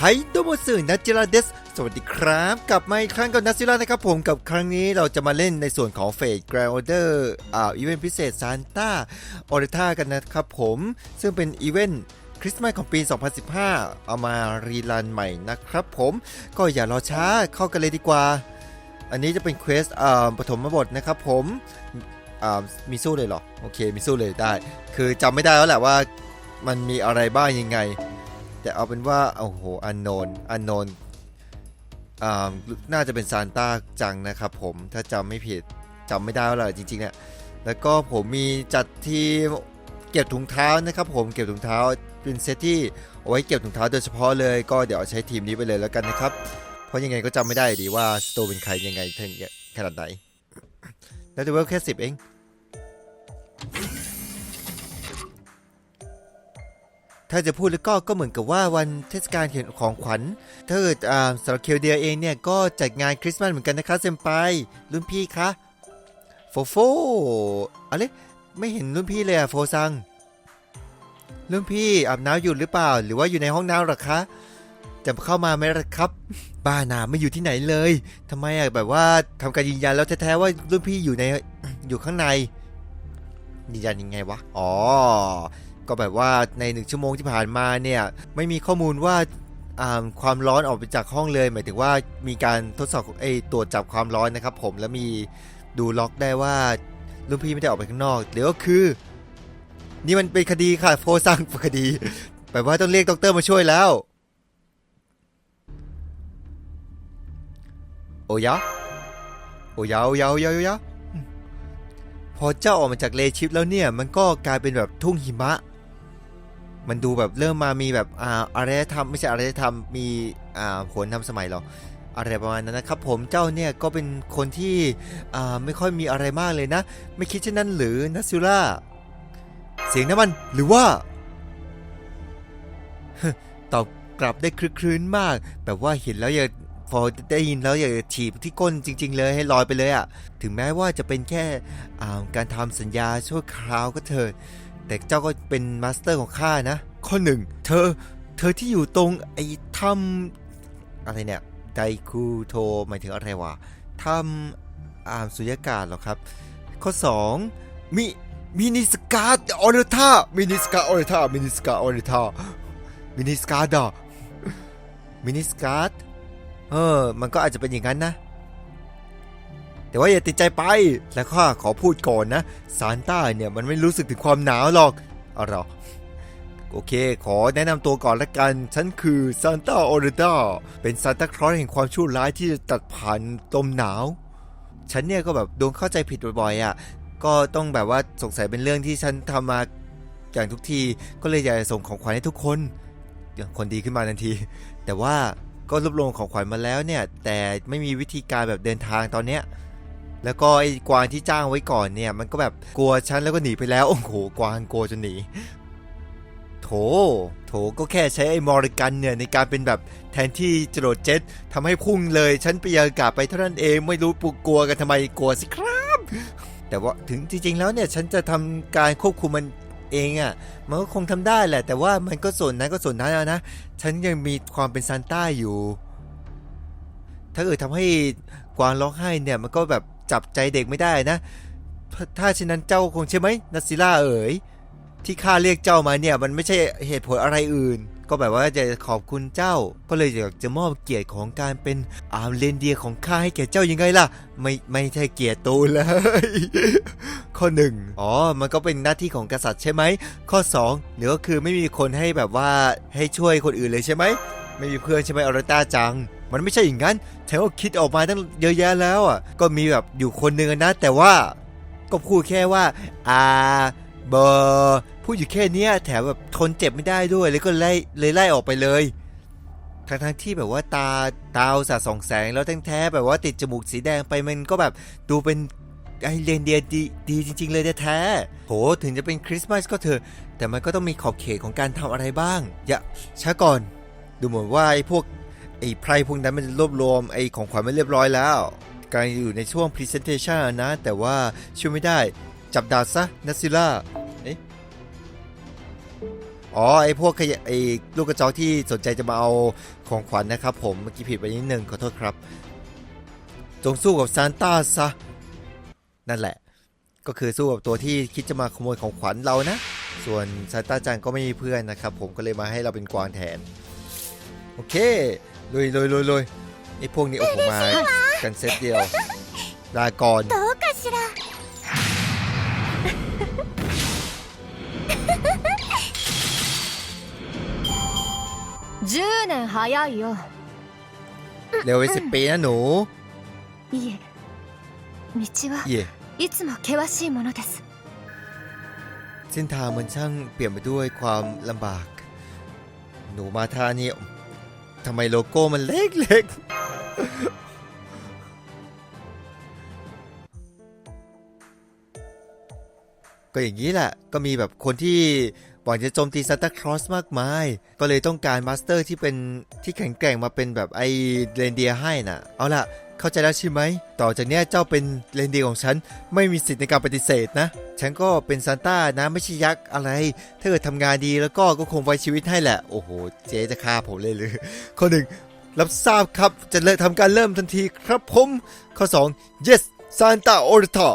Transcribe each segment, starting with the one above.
ไฮโดโมสึนัจิราเดสสวัสดีครับ กลับมาอีกครั้งกับนัจิรานะครับผมกับครั้งนี้เราจะมาเล่นในส่วนของเฟสแกรนเดอร์อ่าอีเวนต์พิเศษซานต้าออริท่ากันนะครับผม ซึ่งเป็นอีเวนต์คริสต์มาสของปี 2015 เอามารีรันใหม่นะครับผมก็อย่ารอช้าเข้ากันเลยดีกว่า อันนี้จะเป็นเควสอ่าปฐมบทนะครับผมอ่ามีสู้เลยเหรอ โอเคมีสู้เลยได้ คือจำไม่ได้แล้วแหละว่ามันมีอะไรบ้างยังไง แต่เอาเป็นว่าโอ้โหอันโนนอันโนนอ่าน่าจะเป็นซานต้าจังนะครับผมถ้าจำไม่ผิดจำไม่ได้แล้วแหละจริงๆเนี่ยแล้วก็ผมมีจัดทีมเก็บถุงเท้านะครับผมเก็บถุงเท้าเป็นเซตที่เอาไว้เก็บถุงเท้าโดยเฉพาะเลยก็เดี๋ยวใช้ทีมนี้ไปเลยแล้วกันนะครับ เพราะยังไงก็จำไม่ได้ดีว่าสโตเป็นใครยังไงขนาดไหนแล้วดูว่าแค่สิบเอง ถ้าจะพูดแล้วก็ก็เหมือนกับว่าวันเทศกาลเขียนของขวัญถ้าเกิดอ่าสำหรับเคลเดียเองเนี่ยก็จัดงานคริสต์มาสเหมือนกันนะคะเซมไปรุ่นพี่คะโฟโฟอะไรไม่เห็นรุ่นพี่เลยอะโฟซังรุ่นพี่อาบน้ำอยู่หรือเปล่า หรือว่าอยู่ในห้องน้ำหรอคะจะเข้ามาไหมล่ะครับ บ้านาไม่อยู่ที่ไหนเลยทำไมอะแบบว่าทำการยืนยันแล้วแท้ๆว่ารุ่นพี่อยู่ในอยู่ข้างในยืนยันยังไงวะ อ๋อ ก็แบบว่าในหนึ่งชั่วโมงที่ผ่านมาเนี่ยไม่มีข้อมูลว่าความร้อนออกไปจากห้องเลย หมายถึงว่ามีการทดสอบไอตรวจจับความร้อนนะครับ ผมแล้วมีดูล็อกได้ว่ารุ่นพี่ไม่ได้ออกไปข้างนอกหรือก็คือ นี่มันเป็นคดีค่ะโฟสร้างคดีแบบว่าต้องเรียกด็อกเตอร์มาช่วยแล้ว โอยะโอยะโอยะโอยะโอยะอืมพอเจ้าออกมาจากเลชิปแล้วเนี่ย มันก็กลายเป็นแบบทุ่งหิมะ มันดูแบบเริ่มมามีแบบอ่าอารยธรรมไม่ใช่อารยธรรมมีอ่าผลทำสมัยหรออะไรประมาณนั้นนะครับผมเจ้าเนี่ยก็เป็นคนที่อ่าไม่ค่อยมีอะไรมากเลยนะ ไม่คิดเช่นนั้นหรือนัสซิล่าเสียงน้ำมันหรือว่าตอบกลับได้คลึกครื้นมาก แบบว่าเห็นแล้วอยากพอได้ยินแล้วอยากจะถีบที่ก้นจริง ๆ เลยให้ลอยไปเลยอะ่ะ ถึงแม้ว่าจะเป็นแค่อ่าการทำสัญญาชั่วคราวก็เถิด แต่เจ้าก็เป็นมาสเตอร์ของข้านะ ข้อหนึ่งเธอ เธอที่อยู่ตรงไอ้ถ้ำอะไรเนี่ย ไดคูโทหมายถึงอะไรวะถ้ำอ่าสุญญากาศหรอครับ ข้อสองมิ มินิสกาดออร์ธามินิสกาออร์ธามินิสกาออร์ธามินิสกาดอมินิสกาดเออ มันก็อาจจะเป็นอย่างนั้นนะ แต่ว่าอย่าติดใจไป แล้วข้าขอพูดก่อนนะ ซานต้าเนี่ยมันไม่รู้สึกถึงความหนาวหรอกเอาหรอโอเค ขอแนะนำตัวก่อนละกัน ฉันคือซานต้าออริดาเป็นซานต้าคลอสแห่งความชั่วร้ายที่จะตัดผ่านลมหนาว ฉันเนี่ยก็แบบโดนเข้าใจผิดบ่อยๆอะ ก็ต้องแบบว่าสงสัยเป็นเรื่องที่ฉันทำมาอย่างทุกที ก็เลยอยากจะส่งของขวัญให้ทุกคน คนดีขึ้นมาทันที แต่ว่าก็รวบรวมของขวัญมาแล้วเนี่ย แต่ไม่มีวิธีการแบบเดินทางตอนเนี้ย แล้วก็ไอ้กวางที่จ้างไว้ก่อนเนี่ย มันก็แบบกลัวฉันแล้วก็หนีไปแล้ว โอ้โห กวางกลัวจนหนี โถ โถก็แค่ใช้ไอ้มอริกันเนี่ยในการเป็นแบบแทนที่จรวดเจ็ตทำให้พุ่งเลย ฉันไปยากาศไปเท่านั้นเอง ไม่รู้ปุกกลัวกันทำไมกลัวสิครับ แต่ว่าถึงจริง ๆ แล้วเนี่ย ฉันจะทำการควบคุมมันเองอะ่ะ มันก็คงทำได้แหละ แต่ว่ามันก็ส่วนนั้นก็ส่วนนั้นแล้วนะ ฉันยังมีความเป็นซานต้าอยู่ ถ้าเกิดทำให้กวางร้องไห้เนี่ย มันก็แบบ จับใจเด็กไม่ได้นะ ถ้าเช่นนั้นเจ้าคงใช่ไหมนัสซิล่าเอ๋ยที่ข้าเรียกเจ้ามาเนี่ยมันไม่ใช่เหตุผลอะไรอื่น ก็แบบว่าจะขอบคุณเจ้า ก็เลยอยากจะมอบเกียรติของการเป็นอาร์มเลนเดียของข้าให้แก่เจ้ายังไงล่ะ ไม่ไม่ใช่เกียรติตูเลย ข้อหนึ่งอ๋อมันก็เป็นหน้าที่ของกษัตริย์ใช่ไหมข้อ2หรือก็คือไม่มีคนให้แบบว่าให้ช่วยคนอื่นเลยใช่ไหมไม่มีเพื่อนใช่ไหมออรต้าจัง มันไม่ใช่อย่างนั้นฉันก็คิดออกมาตั้งเยอะแยะแล้วอะก็มีแบบอยู่คนหนึ่งนะ แต่ว่าก็พูดแค่ว่าอ่าเบอร์พูดอยู่แค่เนี้ยแถมแบบทนเจ็บไม่ได้ด้วยเลยก็ไล่เลยไล่ออกไปเลยทั้งทั้งๆที่แบบว่าตาตาสาส่องแสงแล้วแท้แท้ๆแบบว่าติดจมูกสีแดงไปมันก็แบบดูเป็นไอเรนเดียดีดีจริง ๆ เลยแท้ๆโหถึงจะเป็นคริสต์มาสก็เถอะแต่มันก็ต้องมีขอบเขตของการทำอะไรบ้าง อย่าช้าก่อน ดูเหมือนว่าไอพวก ไอ้ไพรพวกนั้นมันรวบรวมไอ้ของขวัญมาเรียบร้อยแล้วกำลังอยู่ในช่วง Presentation นะ แต่ว่าช่วยไม่ได้จับดาบซะนัสซิล่าเอ๊ะอ๋อไอ้พวกขยะไอ้ลูกกระจอกที่สนใจจะมาเอาของขวัญนะครับผมเมื่อกี้ผิดไปนิดนึงขอโทษครับ จงสู้กับซานต้าซะ นั่นแหละ ก็คือสู้กับตัวที่คิดจะมาขโมยของขวัญเรานะ ส่วนซานต้าจังก็ไม่มีเพื่อนนะครับผมก็เลยมาให้เราเป็นกวางแทน โอเค ลุยลุยลุยลุยไอพวกนี้โอ้โหมากันเซตเดียวลาก่อน どうかしら10年早いよ เร็วไปสิบปีนะหนู いえ道は เย่ いつも険しいものです เส้นทางมันช่างเปลี่ยนไปด้วยความลำบาก หนูมาท่านี่ ทำไมโลโก้มันเล็กๆ ก็อย่างนี้แหละ ก็มีแบบคนที่หวังจะโจมตีซานตาคลอสมากมาย ก็เลยต้องการมาสเตอร์ที่เป็นที่แข็งแกร่งมาเป็นแบบไอเรนเดียให้น่ะ เอาล่ะ เข้าใจแล้วใช่ไหม ต่อจากนี้เจ้าเป็นเรนเดียของฉัน ไม่มีสิทธิ์ในการปฏิเสธนะ ฉันก็เป็นซานต้านะไม่ใช่ยักษ์อะไร ถ้าเกิดทำงานดีแล้วก็ก็คงไว้ชีวิตให้แหละ โอ้โห เจ๊จะฆ่าผมเลยหรือ ข้อหนึ่งรับทราบครับ จะเริ่มทำการเริ่มทันทีครับผม ข้อ 2 yes Santa o r t a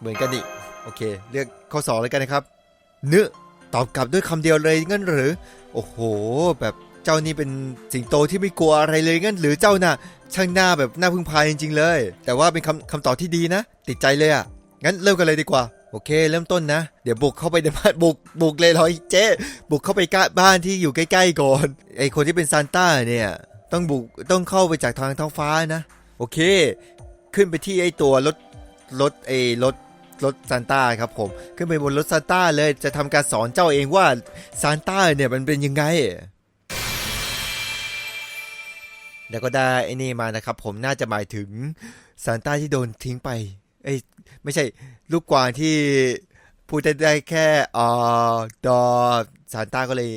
เหมือนกันนี่ โอเคเรียกข้อ 2 เลยกันนะครับ เนื้อตอบกลับด้วยคำเดียวเลยงั้นหรือ โอ้โห แบบเจ้านี่เป็นสิงโตที่ไม่กลัวอะไรเลยงั้นหรือเจ้าน่ะ ช่างหน้าแบบหน่าพึ่งพายจริงๆเลย แต่ว่าเป็นคำคำตอบที่ดีนะ ติดใจเลยอะ งั้นเริ่มกันเลยดีกว่า โอเค เริ่มต้นนะ เดี๋ยวบุกเข้าไปในบ้านบุกบุกเลยเหรอเจ๊บุกเข้าไปกบ้านที่อยู่ใกล้ๆก่อน ไอคนที่เป็นซานต้าเนี่ย ต้องบุกต้องเข้าไปจากทางท้องฟ้านะ โอเค ขึ้นไปที่ไอตัวรถรถไอรถรถซานต้าครับผม ขึ้นไปบนรถซานต้าเลยจะทำการสอนเจ้าเองว่าซานต้าเนี่ยมันเป็นยังไง แล้วก็ได้ไอ้นี่มานะครับ ผมน่าจะหมายถึงซานต้าที่โดนทิ้งไปเอ้ยไม่ใช่ลูกกวางที่พูดได้ได้แค่อ่อดอซานต้าก็เลย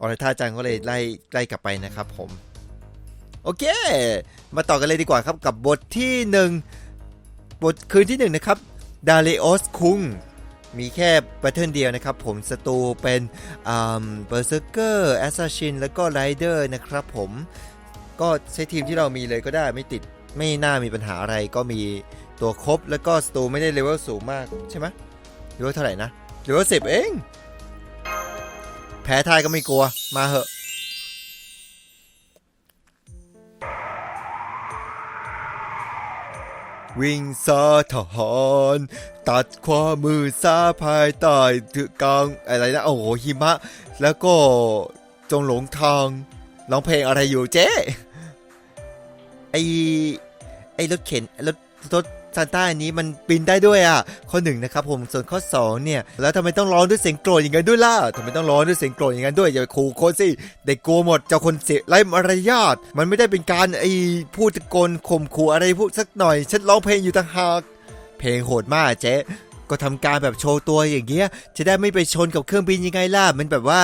ออร์ท่าจังก็เลยไล่ไล่กลับไปนะครับผม โอเค มาต่อกันเลยดีกว่าครับกับบทที่หนึ่งบทคืนที่หนึ่งนะครับดาริโอสคุงมีแค่แบทเทิลเดียวนะครับผมศัตรูเป็นอ่าเบอร์เซอร์เกอร์แอสซัชินแล้วก็ไรเดอร์นะครับผม ก็ใช้ทีมที่เรามีเลยก็ได้ไม่ติดไม่น่ามีปัญหาอะไรก็มีตัวครบแล้วก็สตูไม่ได้เลเวลสูงมากใช่ไหมเลเวลเท่าไหร่นะเลเวลสิบเอง แพ้ทายก็ไม่กลัวมาเหอะวิ่งซาทหารตัดความมือซาภายใต้ถึงกลางอะไรนะ โอ้โหหิมะ แล้วก็จงหลงทางร้องเพลงอะไรอยู่เจ๊ ไอไอรถเข็นรถรถซานต้าอันนี้มันปีนได้ด้วยอะ ข้อหนึ่งนะครับผมส่วนข้อสองเนี่ยแล้วทำไมต้องร้องด้วยเสียงโกรธอย่างนั้นด้วยล่ะทำไมต้องร้องด้วยเสียงโกรธอย่างนั้นด้วยอย่าไปขู่คนสิเด็กกลัวหมดเจ้าคนเสียไร้มารยาทมันไม่ได้เป็นการไอ้พูดตะโกนข่มขู่อะไรพูดสักหน่อยฉันร้องเพลงอยู่ต่างหากเพลงโหดมากเจ๊ก็ทำการแบบโชว์ตัวอย่างเงี้ยจะได้ไม่ไปชนกับเครื่องบินยังไงล่ะมันแบบว่า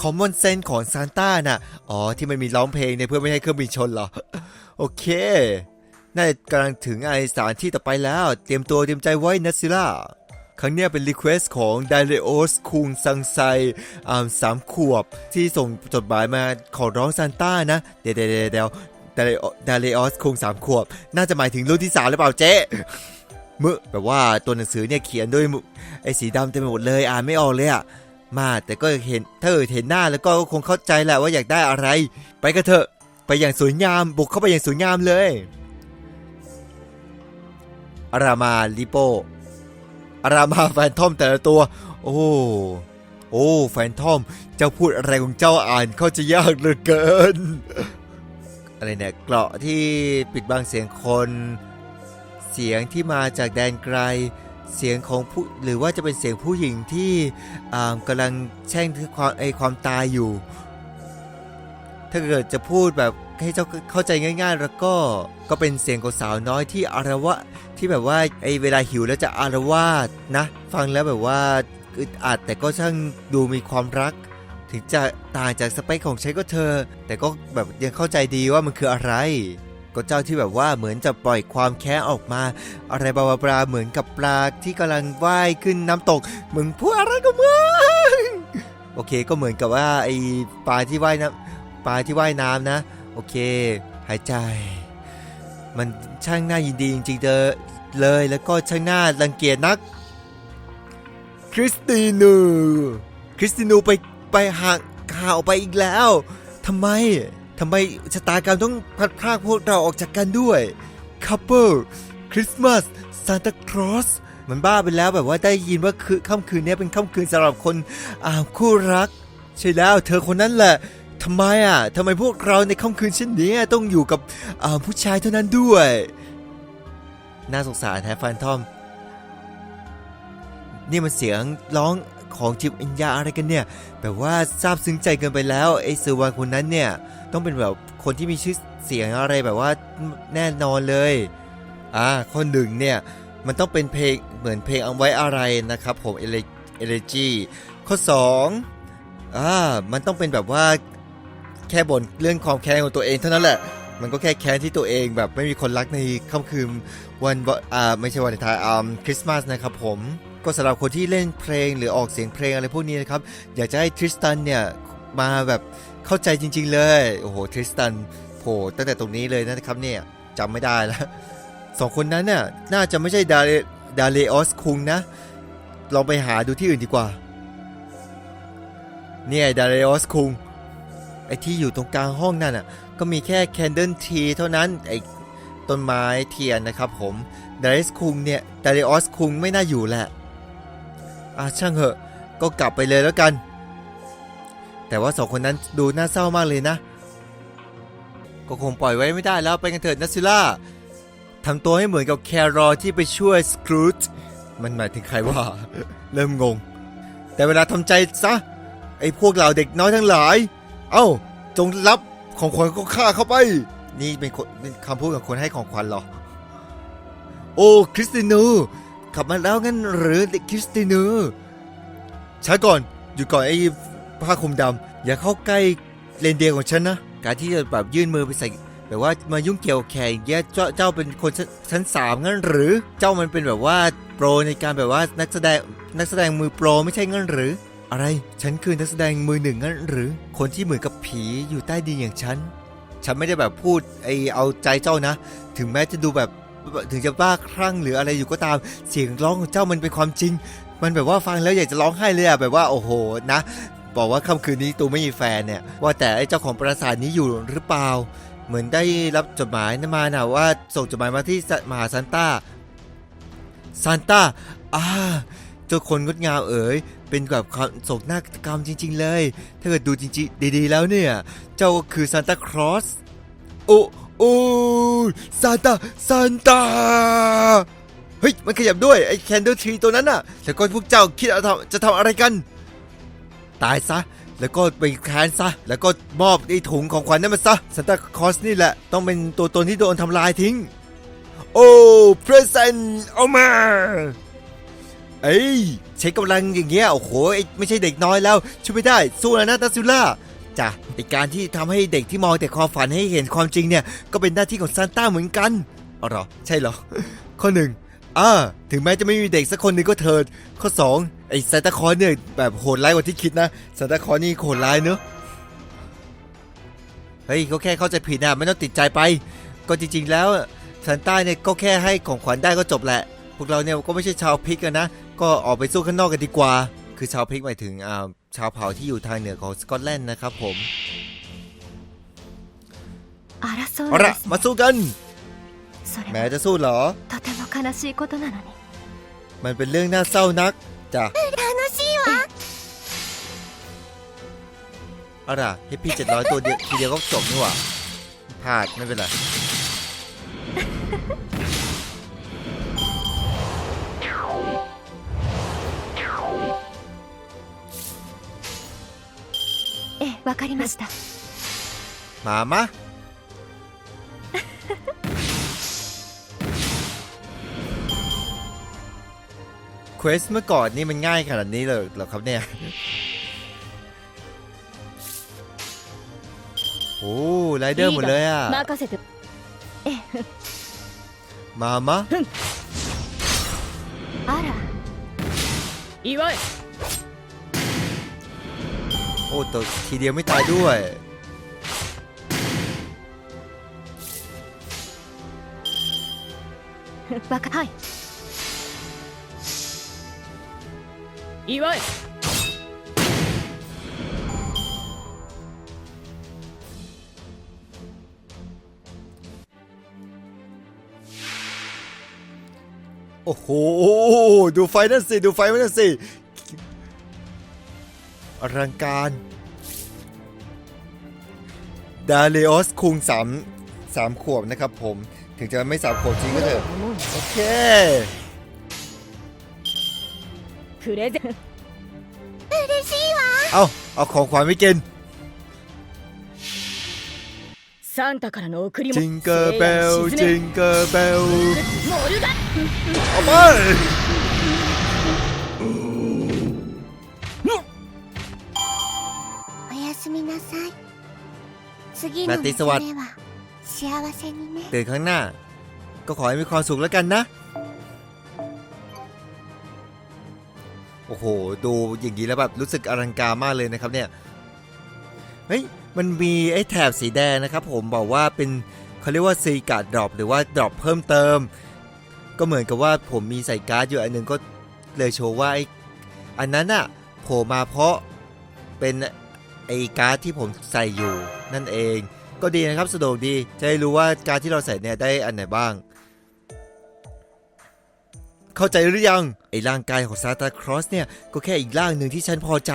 common sense ของซานต้าน่ะ อ๋อ ที่มันมีร้องเพลงเนี่ยเพื่อไม่ให้เครื่องบินชนเหรอ โอเค น่าจะกำลังถึงไอสถานที่ต่อไปแล้ว เตรียมตัวเตรียมใจไว้นะซิล่า ครั้งนี้เป็นรีเควสของไดเรโอสคุงซังไซอ่าสามขวบ ที่ส่งจดหมายมาขอร้องซานต้านะ เดี๋ยวเดี๋ยวเดี๋ยวไดเรโอสคุงสามขวบ น่าจะหมายถึงรุ่นที่สามหรือเปล่าเจ๊มึแบบว่าตัวหนังสือเนี่ยเขียนด้วยมุไอ้สีดำเต็มไปหมดเลยอ่านไม่ออกเลยอะ มาแต่ก็เห็นถ้าเกิดเห็นหน้าแล้วก็คงเข้าใจแหละว่าอยากได้อะไร ไปกันเถอะไปอย่างสวยงามบุกเข้าไปอย่างสวยงามเลยอารามาลิโปอารามาแฟนทอมแต่ละตัว โอ้โอ้แฟนทอม เจ้าพูดอะไรของเจ้าอ่านเข้าใจยากเหลือเกิน อะไรเนี่ยเกราะที่ปิดบังเสียงคน เสียงที่มาจากแดนไกล เสียงของผู้หรือว่าจะเป็นเสียงผู้หญิงที่อ่ากำลังแช่งถึงความไอความตายอยู่ ถ้าเกิดจะพูดแบบให้เจ้าเข้าใจง่าย ๆ แล้วก็ก็เป็นเสียงของสาวน้อยที่อารวะที่แบบว่าไอเวลาหิวแล้วจะอารวาสนะ ฟังแล้วแบบว่าอึดอัดแต่ก็ช่างดูมีความรัก ถึงจะต่างจากสเปคของฉันก็เธอ แต่ก็แบบยังเข้าใจดีว่ามันคืออะไร ก็เจ้าที่แบบว่าเหมือนจะปล่อยความแค้นออกมา อะไรบลาบลาเหมือนกับปลาที่กำลังว่ายขึ้นน้ำตกมึงพูดอะไรกับมึงโอโอเคก็เหมือนกับว่าไอปลาที่ว่ายน้ำปลาที่ว่ายน้ำนะ โอเค หายใจ มันช่างน่ายินดีจริงๆเดอเลยแล้วก็ช่างน่ารังเกียจนัก คริสตินูคริสตินูไปไปห่างห่างออกไปอีกแล้วทำไม ทำไมชะตากรรมต้องพลัดพรากพวกเราออกจากกันด้วยคัพเปิลคริสต์มาสซานตาครอสมันบ้าไปแล้วแบบว่าได้ยินว่าคือค่ำคืนนี้เป็นค่ำคืนสำหรับคนอ่าคู่รัก ใช่แล้วเธอคนนั้นแหละทำไมอะทำไมพวกเราในค่ำคืนเช่นนี้ต้องอยู่กับอ่าผู้ชายเท่านั้นด้วย น่าสงสารแฮฟันทอม นี่มันเสียงร้องของจิตวิญญาอะไรกันเนี่ยแบบว่าซาบซึ้งใจเกินไปแล้วไอ้สือวันคนนั้นเนี่ย ต้องเป็นแบบคนที่มีชื่อเสียงอะไรแบบว่าแน่นอนเลย อ่าข้อหนึ่งเนี่ย มันต้องเป็นเพลงเหมือนเพลงเอาไว้อะไรนะครับ ผมเอเลจีข้อสองอ่ามันต้องเป็นแบบว่าแค่บ่นเรื่องความแค้นของตัวเองเท่านั้นแหละ มันก็แค่แค้นที่ตัวเองแบบไม่มีคนรักในค่ำคืนวันอ่าไม่ใช่วันไทายอ่าคริสต์มาสนะครับผมก็สำหรับคนที่เล่นเพลงหรือออกเสียงเพลงอะไรพวกนี้นะครับ อยากจะให้ทริสตันเนี่ยมาแบบ เข้าใจจริง ๆ เลย โอ้โหทริสตันโผล่ตั้งแต่ตรงนี้เลยนะครับเนี่ยจำไม่ได้แล้วสองคนนั้นน่ะน่าจะไม่ใช่ดาเลดาเลออสคุงนะ ลองไปหาดูที่อื่นดีกว่า เนี่ยดาเลออสคุงไอที่อยู่ตรงกลางห้องนั่นอะก็มีแค่แคนเดิลทีเท่านั้นไอต้นไม้เทียนนะครับผมดาเลสคุงเนี่ยดาเลออสคุงไม่น่าอยู่แหละอะช่างเหอะก็กลับไปเลยแล้วกัน แต่ว่าสองคนนั้นดูน่าเศร้ามากเลยนะ ก็คงปล่อยไว้ไม่ได้แล้วไปกันเถิดนัสซิล่าทำตัวให้เหมือนกับแครอที่ไปช่วยสครูตมันหมายถึงใครว่าเริ่มงง แต่เวลาทำใจซะ ไอ้พวกเหล่าเด็กน้อยทั้งหลาย เอ้า จงรับของขวัญของข้าเข้าไป นี่เป็นคนเป็นคำพูดของคนให้ของขวัญเหรอ โอ้ คริสตินูกลับมาแล้วงั้นหรือเด็กคริสตินูช้าก่อน อยู่ก่อนไอ้ ผ้าคลุมดำอย่าเข้าใกล้เลนเดียของฉันนะ การที่จะแบบยื่นมือไปใส่แบบว่ามายุ่งเกี่ยวแขกอย่งเงี้ยเจ้าเจ้าเป็นคนชั้นชั้นสามงั้นหรือ เจ้ามันเป็นแบบว่าโปรในการแบบว่านักแสดงนักแสดงมือโปรไม่ใช่งั้นหรือ อะไร ฉันคือนักแสดงมือหนึ่งงั้นหรือ คนที่เหมือนกับผีอยู่ใต้ดินอย่างฉัน ฉันไม่ได้แบบพูดไอเอาใจเจ้านะ ถึงแม้จะดูแบบถึงจะบ้าคลั่งหรืออะไรอยู่ก็ตาม เสียงร้องของเจ้ามันเป็นความจริง มันแบบว่าฟังแล้วอยากจะร้องไห้เลยอะแบบว่าโอ้โหนะ บอกว่าค่ำคืนนี้ตูไม่มีแฟนเนี่ย ว่าแต่ไอ้เจ้าของปราสาทนี้อยู่หรือเปล่า เหมือนได้รับจดหมายนะมานะว่าส่งจดหมายมาที่มหาซานต้าซานต้าอ่าเจ้าคนงดงามเอ๋ยเป็นแบบโศกนาฏกรรมจริง ๆ เลย ถ้าเกิดดูจริงๆดีๆแล้วเนี่ย เจ้าก็คือซานตาครอสโอ้โอ้ซานตาซานตาเฮ้ย มันขยับด้วย ไอ้แคนเดลทรีตัวนั้นน่ะแล้วก็พวกเจ้าคิดจะทำจะทำอะไรกัน ตายซะ แล้วก็ไปแค้นซะ แล้วก็มอบไอ้ถุงของขวัญนั้นมาซะซานตาคลอสนี่แหละ ต้องเป็นตัวตนที่โดนทำลายทิ้ง โอ้เพรสเซนเอามาเอ้ยใช้กำลังอย่างเงี้ยโอ้โหไอ้ไม่ใช่เด็กน้อยแล้ว ช่วยไม่ได้ สู้แล้วนะตาซิล่าจ้ะในการที่ทำให้เด็กที่มองแต่ความฝันให้เห็นความจริงเนี่ย ก็เป็นหน้าที่ของซานต้าเหมือนกันอ๋อเหรอ ใช่เหรอ ข้อหนึ่งอ่าถึงแม้จะไม่มีเด็กสักคนหนึ่งก็เถิด ข้อสอง ไอ้ซานตาคลอสเนี่ยแบบโหดร้ายกว่าที่คิดนะซานตาคลอสนี่โหดร้ายเนอะเฮ้ยเขาแค่เข้าใจผิดนะไม่ต้องติดใจไป ก็จริง ๆ แล้วซานต้าเนี่ยก็แค่ให้ของขวัญได้ก็จบแหละ พวกเราเนี่ยก็ไม่ใช่ชาวพิกกันนะ ก็ออกไปสู้ข้างนอกกันดีกว่า คือชาวพิกหมายถึงอ่าชาวเผ่าที่อยู่ทางเหนือของสกอตแลนด์นะครับผม 争 เอา う ละ です มาสู้กัน それ แม้ は จะสู้เหรอ とても悲しいことなのに มันเป็นเรื่องน่าเศร้านัก จ้ะ 楽しいわ เอาล่ะให้พี่เจ็ดร้อยตัวเดียวทีเดียวก็จบนี่หว่าพลาดไม่เป็นไร ええわかりました มามะ เควสเมื่อก่อนนี่มันง่ายขนาดนี้เลยเหรอครับเนี่ย โอ้ไรเดอร์หมดเลยอ่ะ 任せて มามะ あら祝え โอ้ตัวทีเดียวไม่ตายด้วย わかはい 祝えโอ้โห ดูไฟนั่นสิ ดูไฟนั่นสิ อลังการ ดาเลออสคุงสามสามขวบนะครับผม ถึงจะไม่สามขวบจริงก็เถอะ โอเค プレゼンเอาเอาของขวัญไม่กิน サンタからの贈り物 จิงเกอร์เบล 聖夜 จิ に งเกอร์เบล 沈めモルガ เอาไป おやすみなさい次ラのティスワ娘は幸せにね ตื่นข้างหน้า ก็ขอให้มีความสุขแล้วกันนะ โอ้โห ดูอย่างนี้แล้วแบบรู้สึกอลังการมากเลยนะครับเนี่ย เฮ้ย มันมีไอ้แถบสีแดงนะครับผมบอกว่าเป็นเขาเรียกว่าซีการ์ดดรอปหรือว่าดรอปเพิ่มเติม ก็เหมือนกับว่าผมมีใส่การ์ดอยู่อันหนึงก็เลยโชว์ว่าไอ้อันนั้นอะโผล่มาเพราะเป็นไอ้การ์ดที่ผมใส่อยู่นั่นเอง ก็ดีนะครับสะดวกดีจะได้รู้ว่าการ์ดที่เราใส่เนี่ยได้อันไหนบ้าง เข้าใจหรือยัง ไอ้ร่างกายของซาตาครอสเนี่ย ก็แค่อีกร่างหนึ่งที่ฉันพอใจ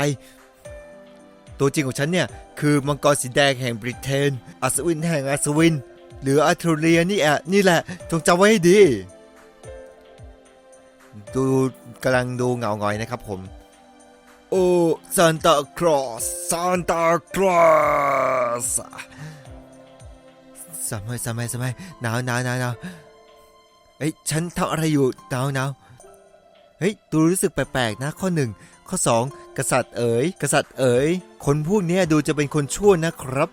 ตัวจริงของฉันเนี่ย คือมังกรสีแดงแห่งบริเทนอัศวินแห่งอัศวิน หรืออาร์ทูเรียนี่แอะนี่แหละจงจำไว้ให้ดี ดูกำลังดูเหงาหงอยนะครับผม โอ้ซานตาครอสซานตาครอสสมัยสมัยสมัยหนาวหนาวหนาวหนาว เฮ้ยฉันทำอะไรอยู่หนาวหนาวเฮ้ยดูรู้สึกแปลกๆนะข้อหนึ่งข้อสองกษัตริย์เอ๋ยกษัตริย์เอ๋ยคนพวกนี้ดูจะเป็นคนชั่วนะครับ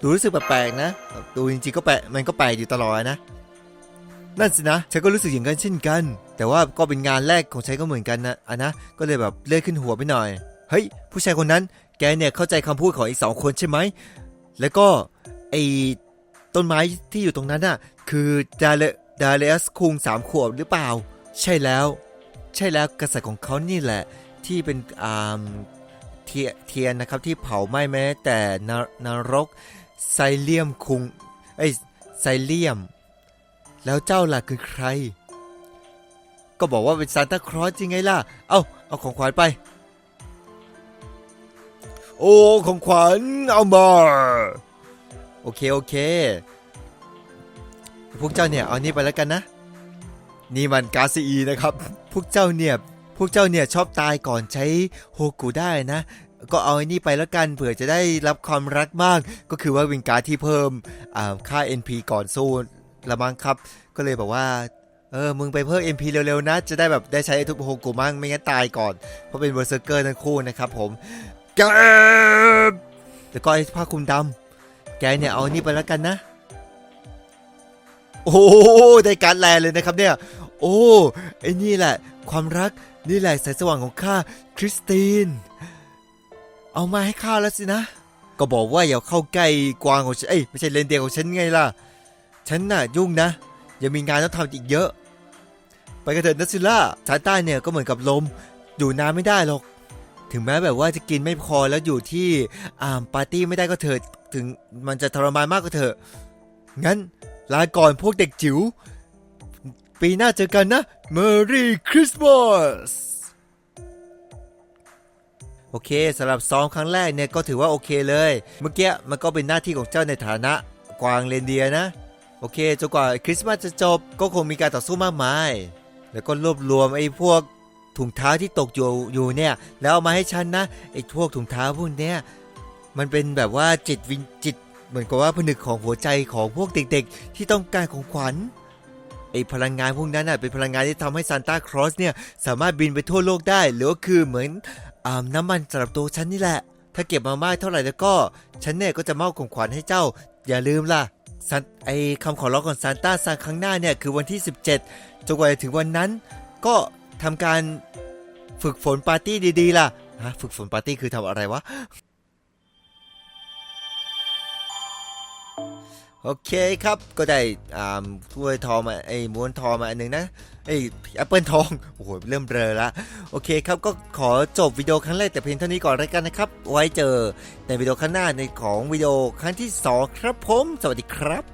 ดูรู้สึกแปลกๆนะ ดูจริงๆก็แปลกมันก็แปลกอยู่ตลอดนะ นั่นสินะฉันก็รู้สึกอย่างนั้นเช่นกัน แต่ว่าก็เป็นงานแรกของฉันก็เหมือนกันนะอะนะก็เลยแบบเลื่อนขึ้นหัวไปหน่อยเฮ้ยผู้ชายคนนั้นแกเนี่ยเข้าใจคำพูดของอีกสองคนใช่ไหมแล้วก็ไอ้ต้นไม้ที่อยู่ตรงนั้นน่ะคือดาเล ดาเลียสคุงสามขวบหรือเปล่า ใช่แล้ว ใช่แล้วกษัตริย์ของเขานี่แหละ ที่เป็นอ่าเทียเทียนนะครับที่เผาไหม้แม้แต่นนรกไซเลียมคุงเอ้ไซเลียม แล้วเจ้าล่ะคือใคร ก็บอกว่าเป็นซานตาครอสจริงไงล่ะ เอาเอาของขวัญไป โอ้ ของขวัญเอามา โอเค โอเค พวกเจ้าเนี่ยเอานี่ไปแล้วกันนะ นี่มันกาซีอีนะครับ พวกเจ้าเนี่ย พวกเจ้าเนี่ยชอบตายก่อนใช้โฮกุได้นะ ก็เอาไอ้นี่ไปแล้วกันเผื่อจะได้รับความรักมาก ก็คือว่าวิงการที่เพิ่มอ่าค่า NP ก่อนสู้ละมั้งครับ ก็เลยบอกว่าเออ มึงไปเพิ่ม MP เร็วๆนะ จะได้แบบได้ใช้ทุกโฮกุมั่งไม่งั้นตายก่อน เพราะเป็นเบอร์เซอร์เกอร์ทั้งคู่นะครับผมแกแล้วก็ไอ้ผ้าคลุมดำแกเนี่ยเอานี่ไปแล้วกันนะ โอ้ได้การแลเลยนะครับเนี่ย โอ้ไอ้นี่แหละ ความรักนี่แหละแสงสว่างของข้าคริสติน เอามาให้ข้าแล้วสินะ ก็บอกว่าอย่าเข้าใกล้กวางของฉันเอ้ยไม่ใช่เลนเดียของฉันไงล่ะ ฉันน่ะยุ่งนะยังมีงานต้องทำอีกเยอะ ไปกันเถิดนัสซิล่าซานต้เนี่ยก็เหมือนกับลม อยู่นานไม่ได้หรอก ถึงแม้แบบว่าจะกินไม่พอแล้วอยู่ที่อ่าปาร์ตี้ไม่ได้ก็เถิดถึงมันจะทรมานมากก็เถอะงั้น ลาก่อนพวกเด็กจิ๋ว ปีหน้าเจอกันนะ Merry Christmas โอเคสำหรับซ้อมครั้งแรกเนี่ยก็ถือว่าโอเคเลย เมื่อกี้มันก็เป็นหน้าที่ของเจ้าในฐานะกวางเรนเดียนะ โอเคจนกว่าคริสต์มาสจะจบก็คงมีการต่อสู้มากมาย แล้วก็รวบรวมไอ้พวกถุงเท้าที่ตกอยู่อยู่เนี่ย แล้วเอามาให้ฉันนะไอ้พวกถุงเท้าพวกเนี้ยมันเป็นแบบว่าจิตวิญจิต เหมือนกับว่าผนึกของหัวใจของพวกเด็กๆ ที่ต้องการของขวัญไอพลังงานพวกนั้นเป็นพลังงานที่ทำให้ซานตาครอสเนี่ยสามารถบินไปทั่วโลกได้ หรือว่าคือเหมือนอน้ำมันสำหรับตัวฉันนี่แหละ ถ้าเก็บมามากเท่าไหร่แล้วก็ฉันเนี่ยก็จะมอบของขวัญให้เจ้า อย่าลืมล่ะไอคำขอร้องของซานต้าซานครั้งหน้าเนี่ยคือวันที่ 17จนกว่าจะถึงวันนั้น ก็ทำการฝึกฝนปาร์ตี้ดีๆล่ะฮะฝึกฝนปาร์ตี้คือทำอะไรวะ โอเคครับ ก็ได้อ่าถ้วยทองมาไอ้ม้วนทองมาอันหนึงนะไอ้แอปเปิลทอง โอ้โห เริ่มเบลอละโอเคครับ ก็ขอจบวิดีโอครั้งแรกแต่เพียงเท่านี้ก่อนแล้วกันนะครับ ไว้เจอในวิดีโอข้างหน้าในของวิดีโอครั้งที่ 2 ครับผม สวัสดีครับ